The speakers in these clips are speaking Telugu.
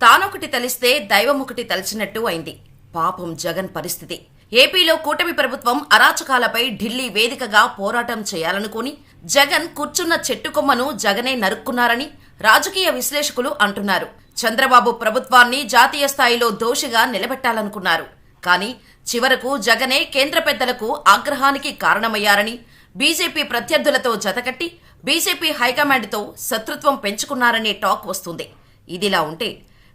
తానొకటి తలిస్తే దైవమొకటి తలిచినట్టు అయింది. పాపం జగన్ పరిస్థితి. ఏపీలో కూటమి ప్రభుత్వం అరాచకాలపై ఢిల్లీ వేదికగా పోరాటం చేయాలనుకుని జగన్ కూర్చున్న చెట్టు కొమ్మను జగనే నరుక్కున్నారని రాజకీయ విశ్లేషకులు అంటున్నారు. చంద్రబాబు ప్రభుత్వాన్ని జాతీయ స్థాయిలో దోషిగా నిలబెట్టాలనుకున్నారు. కానీ చివరకు జగనే కేంద్ర పెద్దలకు ఆగ్రహానికి కారణమయ్యారని బీజేపీ ప్రత్యర్థులతో జతకట్టి బీజేపీ హైకమాండ్తో శత్రుత్వం పెంచుకున్నారనే టాక్ వస్తుంది. ఇదిలా ఉంటే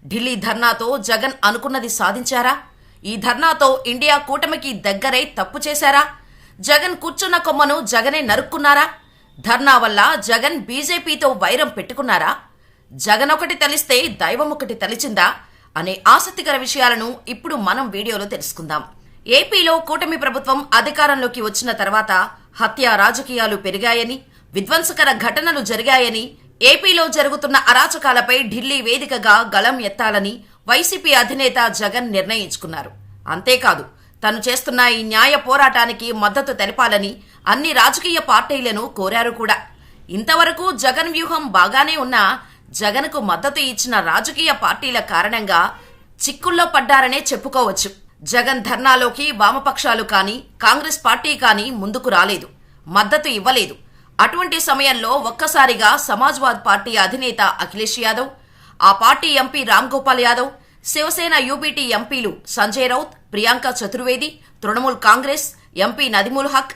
ఢిల్లీ ధర్నాతో జగన్ అనుకున్నది సాధించారా? ఈ ధర్నాతో ఇండియా కూటమికి దగ్గరై తప్పు చేశారా? జగన్ కూర్చున్న కొమ్మను జగనే నరుక్కున్నారా? ధర్నా వల్ల జగన్ బీజేపీతో వైరం పెట్టుకున్నారా? జగన్ ఒకటి తలిస్తే దైవం ఒకటి తలిచిందా? అనే ఆసక్తికర విషయాలను ఇప్పుడు మనం వీడియోలో తెలుసుకుందాం. ఏపీలో కూటమి ప్రభుత్వం అధికారంలోకి వచ్చిన తర్వాత హత్య రాజకీయాలు పెరిగాయని విధ్వంసకర ఘటనలు జరిగాయని ఏపీలో జరుగుతున్న అరాచకాలపై ఢిల్లీ వేదికగా గళం ఎత్తాలని వైసీపీ అధినేత జగన్ నిర్ణయించుకున్నారు. అంతేకాదు తను చేస్తున్న ఈ న్యాయ పోరాటానికి మద్దతు తెలపాలని అన్ని రాజకీయ పార్టీలను కోరారు కూడా. ఇంతవరకు జగన్ వ్యూహం బాగానే ఉన్నా జగన్కు మద్దతు ఇచ్చిన రాజకీయ పార్టీల కారణంగా చిక్కుల్లో పడ్డారనే చెప్పుకోవచ్చు. జగన్ ధర్నాలోకి వామపక్షాలు కానీ కాంగ్రెస్ పార్టీ కానీ ముందుకు రాలేదు. మద్దతు ఇవ్వలేదు. అటువంటి సమయంలో ఒక్కసారిగా సమాజ్వాద్ పార్టీ అధినేత అఖిలేష్ యాదవ్ ఆ party MP Ram Gopal Yadav Shiv Sena UBT ఎంపీలు సంజయ్ రౌత్ ప్రియాంక చతుర్వేది తృణమూల్ కాంగ్రెస్ ఎంపీ నదిముల్ హక్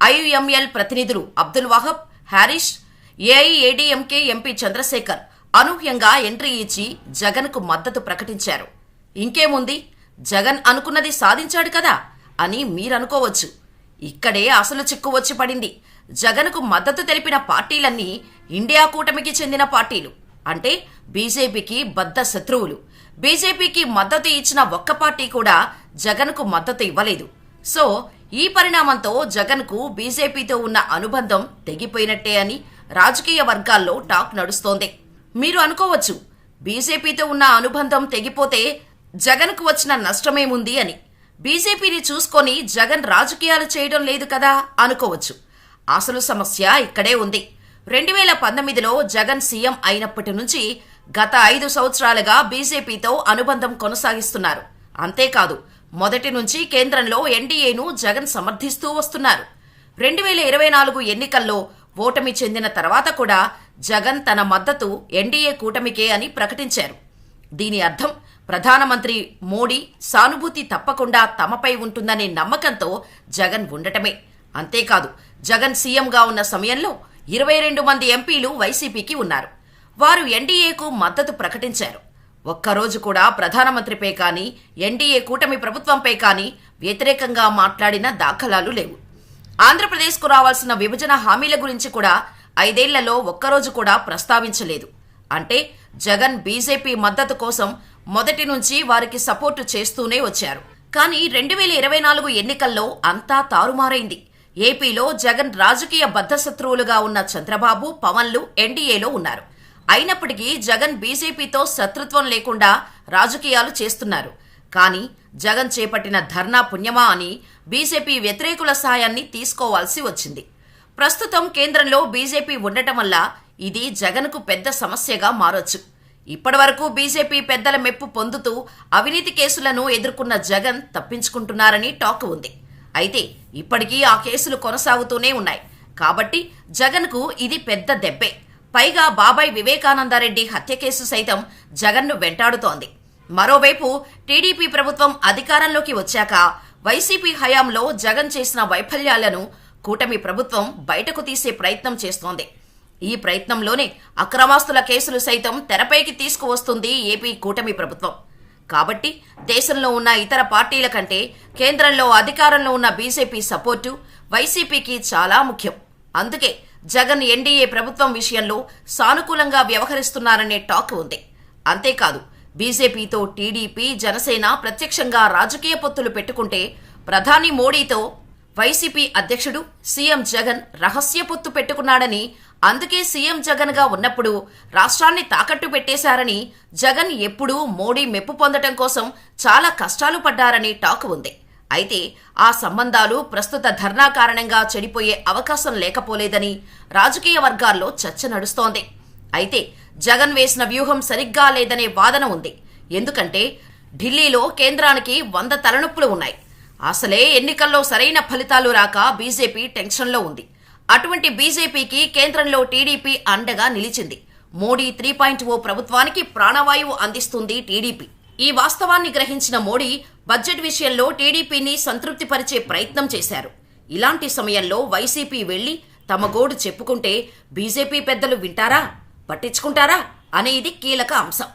ఐయుఎంఎల్ ప్రతినిధులు అబ్దుల్ వాహబ్ హ్యారిష్ ఏఐఏడీఎంకే ఎంపీ చంద్రశేఖర్ అనూహ్యంగా ఎంట్రీ ఇచ్చి జగన్కు మద్దతు ప్రకటించారు. ఇంకేముంది? జగన్ అనుకున్నది సాధించాడు కదా అని మీరనుకోవచ్చు. ఇక్కడే అసలు చిక్కు వచ్చి పడింది. జగన్కు మద్దతు తెలిపిన పార్టీలన్నీ ఇండియా కూటమికి చెందిన పార్టీలు. అంటే బీజేపీకి బద్ద శత్రువులు. బీజేపీకి మద్దతు ఇచ్చిన ఒక్క పార్టీ కూడా జగన్కు మద్దతు ఇవ్వలేదు. సో ఈ పరిణామంతో జగన్కు బీజేపీతో ఉన్న అనుబంధం తెగిపోయినట్టే అని రాజకీయ వర్గాల్లో టాక్ నడుస్తోంది. మీరు అనుకోవచ్చు బీజేపీతో ఉన్న అనుబంధం తెగిపోతే జగన్కు వచ్చిన నష్టమేముంది అని. బీజేపీని చూసుకొని జగన్ రాజకీయాలు చేయడం లేదు కదా అనుకోవచ్చు. అసలు సమస్య ఇక్కడే ఉంది. రెండు వేల పంతొమ్మిదిలో జగన్ సీఎం అయినప్పటి నుంచి గత ఐదు సంవత్సరాలుగా బీజేపీతో అనుబంధం కొనసాగిస్తున్నారు. అంతేకాదు మొదటి నుంచి కేంద్రంలో ఎన్డీఏను జగన్ సమర్థిస్తూ వస్తున్నారు. రెండు వేల ఇరవై నాలుగు ఎన్నికల్లో ఓటమి చెందిన తర్వాత కూడా జగన్ తన మద్దతు ఎన్డీఏ కూటమికే అని ప్రకటించారు. దీని అర్థం ప్రధానమంత్రి మోడీ సానుభూతి తప్పకుండా తమపై ఉంటుందనే నమ్మకంతో జగన్ ఉండటమే. అంతేకాదు జగన్ సీఎంగా ఉన్న సమయంలో ఇరవై రెండు మంది ఎంపీలు వైసీపీకి ఉన్నారు. వారు ఎన్డీఏకు మద్దతు ప్రకటించారు. ఒక్కరోజు కూడా ప్రధానమంత్రిపై కానీ ఎన్డీఏ కూటమి ప్రభుత్వంపై కానీ వ్యతిరేకంగా మాట్లాడిన దాఖలాలు లేవు. ఆంధ్రప్రదేశ్కు రావాల్సిన విభజన హామీల గురించి కూడా ఐదేళ్ళలో ఒక్కరోజు కూడా ప్రస్తావించలేదు. అంటే జగన్ బీజేపీ మద్దతు కోసం మొదటి నుంచి వారికి సపోర్టు చేస్తూనే వచ్చారు. కానీ రెండు వేల ఇరవై నాలుగు ఎన్నికల్లో అంతా తారుమారైంది. ఏపీలో జగన్ రాజకీయ బద్ధశత్రువులుగా ఉన్న చంద్రబాబు పవన్లు ఎన్డీఏలో ఉన్నారు. అయినప్పటికీ జగన్ బీజేపీతో శత్రుత్వం లేకుండా రాజకీయాలు చేస్తున్నారు. కానీ జగన్ చేపట్టిన ధర్నా పుణ్యమా అని బీజేపీ వ్యతిరేకుల సాయాన్ని తీసుకోవాల్సి వచ్చింది. ప్రస్తుతం కేంద్రంలో బీజేపీ ఉండటం వల్ల ఇది జగన్కు పెద్ద సమస్యగా మారొచ్చు. ఇప్పటివరకు బీజేపీ పెద్దల మెప్పు పొందుతూ అవినీతి కేసులను ఎదుర్కొన్న జగన్ తప్పించుకుంటున్నారని టాక్ ఉంది. అయితే ఇప్పటికీ ఆ కేసులు కొనసాగుతూనే ఉన్నాయి. కాబట్టి జగన్కు ఇది పెద్ద దెబ్బే. పైగా బాబాయ్ వివేకానందరెడ్డి హత్య కేసు సైతం జగన్ను వెంటాడుతోంది. మరోవైపు టీడీపీ ప్రభుత్వం అధికారంలోకి వచ్చాక వైసీపీ హయాంలో జగన్ చేసిన వైఫల్యాలను కూటమి ప్రభుత్వం బయటకు తీసే ప్రయత్నం చేస్తోంది. ఈ ప్రయత్నంలోనే అక్రమాస్తుల కేసులు సైతం తెరపైకి తీసుకువస్తుంది ఏపీ కూటమి ప్రభుత్వం. కాబట్టి దేశంలో ఉన్న ఇతర పార్టీల కంటే కేంద్రంలో అధికారంలో ఉన్న బీజేపీ సపోర్టు వైసీపీకి చాలా ముఖ్యం. అందుకే జగన్ ఎన్డీఏ ప్రభుత్వం విషయంలో సానుకూలంగా వ్యవహరిస్తున్నారనే టాక్ ఉంది. అంతేకాదు బీజేపీతో టీడీపీ జనసేన ప్రత్యక్షంగా రాజకీయ పొత్తులు పెట్టుకుంటే ప్రధాని మోడీతో వైసీపీ అధ్యక్షుడు సీఎం జగన్ రహస్య పొత్తు పెట్టుకున్నాడని అందుకే సీఎం జగన్గా ఉన్నప్పుడు రాష్ట్రాన్ని తాకట్టు పెట్టేశారని జగన్ ఎప్పుడూ మోడీ మెప్పు పొందటం కోసం చాలా కష్టాలు పడ్డారని టాక్ ఉంది. అయితే ఆ సంబంధాలు ప్రస్తుత ధర్నా కారణంగా చెడిపోయే అవకాశం లేకపోలేదని రాజకీయ వర్గాల్లో చర్చ నడుస్తోంది. అయితే జగన్ వేసిన వ్యూహం సరిగ్గా లేదనే వాదన ఉంది. ఎందుకంటే ఢిల్లీలో కేంద్రానికి వంద తలనొప్పులు ఉన్నాయి. అసలే ఎన్నికల్లో సరైన ఫలితాలు రాక బీజేపీ టెన్షన్లో ఉంది. అటువంటి బీజేపీకి కేంద్రంలో టీడీపీ అండగా నిలిచింది. మోడీ త్రీ పాయింట్ ఓ ప్రభుత్వానికి ప్రాణవాయువు అందిస్తుంది టీడీపీ. ఈ వాస్తవాన్ని గ్రహించిన మోడీ బడ్జెట్ విషయంలో టీడీపీని సంతృప్తిపరిచే ప్రయత్నం చేశారు. ఇలాంటి సమయంలో వైసీపీ వెళ్ళి తమ గోడు చెప్పుకుంటే బీజేపీ పెద్దలు వింటారా? పట్టించుకుంటారా? అనేది కీలక అంశం.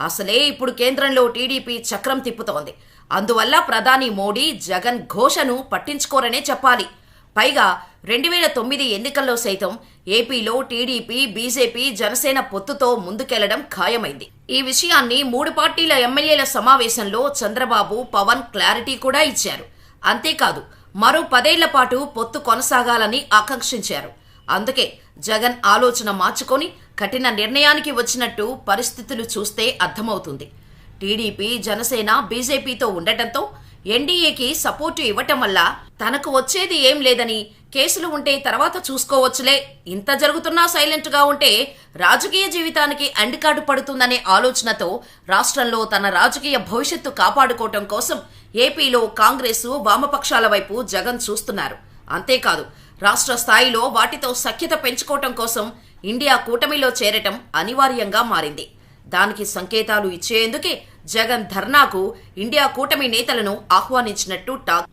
అసలే ఇప్పుడు కేంద్రంలో టీడీపీ చక్రం తిప్పుతోంది. అందువల్ల ప్రధాని మోడీ జగన్ ఘోషను పట్టించుకోరనే చెప్పాలి. పైగా రెండు వేల తొమ్మిది ఎన్నికల్లో సైతం ఏపీలో టీడీపీ బీజేపీ జనసేన పొత్తుతో ముందుకెళ్ళడం ఖాయమైంది. ఈ విషయాన్ని మూడు పార్టీల ఎమ్మెల్యేల సమావేశంలో చంద్రబాబు పవన్ క్లారిటీ కూడా ఇచ్చారు. అంతేకాదు మరో పదేళ్ళ పాటు పొత్తు కొనసాగాలని ఆకాంక్షించారు. అందుకే జగన్ ఆలోచన మార్చుకొని కఠిన నిర్ణయానికి వచ్చినట్టు పరిస్థితులు చూస్తే అర్థమవుతుంది. టీడీపీ జనసేన బీజేపీతో ఉండటంతో ఎన్డీఏకి సపోర్టు ఇవ్వటం వల్ల తనకు వచ్చేది ఏం లేదని కేసులు ఉంటే తర్వాత చూసుకోవచ్చులే. ఇంత జరుగుతున్నా సైలెంట్గా ఉంటే రాజకీయ జీవితానికి అండికాడు పడుతుందనే ఆలోచనతో రాష్ట్రంలో తన రాజకీయ భవిష్యత్తు కాపాడుకోవటం కోసం ఏపీలో కాంగ్రెస్ వామపక్షాల వైపు జగన్ చూస్తున్నారు. అంతేకాదు రాష్ట్ర స్థాయిలో వాటితో సఖ్యత పెంచుకోవటం కోసం ఇండియా కూటమిలో చేరటం అనివార్యంగా మారింది. దానికి సంకేతాలు ఇచ్చేందుకే జగన్ ధర్నాకు ఇండియా కూటమి నేతలను ఆహ్వానించినట్టు టాక్